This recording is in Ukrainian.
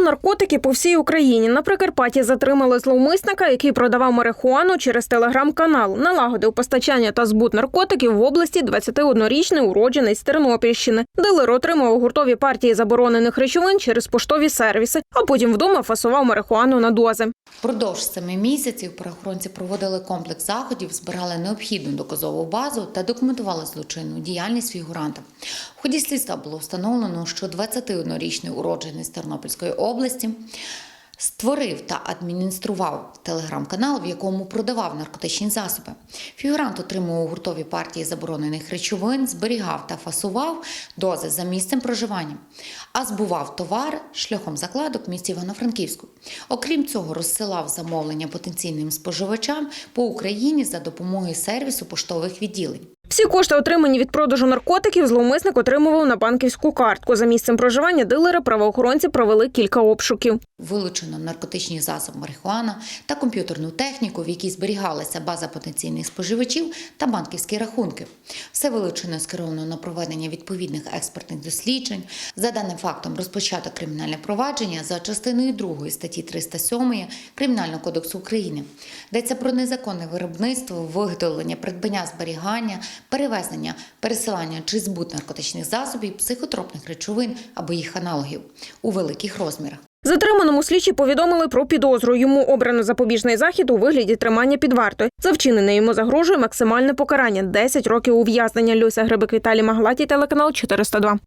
Наркотики по всій Україні. На Прикарпатті затримали зловмисника, який продавав марихуану через телеграм-канал. Налагодив постачання та збут наркотиків в області 21-річний уроджений з Тернопільщини. Дилер отримав гуртові партії заборонених речовин через поштові сервіси, а потім вдома фасував марихуану на дози. Впродовж семи місяців правоохоронці проводили комплекс заходів, збирали необхідну доказову базу та документували злочинну діяльність фігуранта. В ході слідства було встановлено, що 21-річний уроджений з Тернопільської області створив та адміністрував телеграм-канал, в якому продавав наркотичні засоби. Фігурант отримував гуртові партії заборонених речовин, зберігав та фасував дози за місцем проживання, а збував товар шляхом закладок в місті Івано-Франківську. Окрім цього, розсилав замовлення потенційним споживачам по Україні за допомогою сервісу поштових відділень. Всі кошти, отримані від продажу наркотиків, зловмисник отримував на банківську картку. За місцем проживання дилера правоохоронці провели кілька обшуків. Вилучено наркотичні засоби марихуана та комп'ютерну техніку, в якій зберігалася база потенційних споживачів та банківські рахунки. Все вилучено скеровано на проведення відповідних експертних досліджень. За даним фактом розпочато кримінальне провадження за частиною 2 статті 307 Кримінального кодексу України. Йдеться про незаконне виробництво, виготовлення, придбання, зберігання, перевезення, пересилання чи збут наркотичних засобів, психотропних речовин або їх аналогів у великих розмірах. Затриманому слідчі повідомили про підозру. Йому обрано запобіжний захід у вигляді тримання під вартою. За вчинене йому загрожує максимальне покарання 10 років ув'язнення. Люся Грибик Віталій Маглаті, телеканал 402.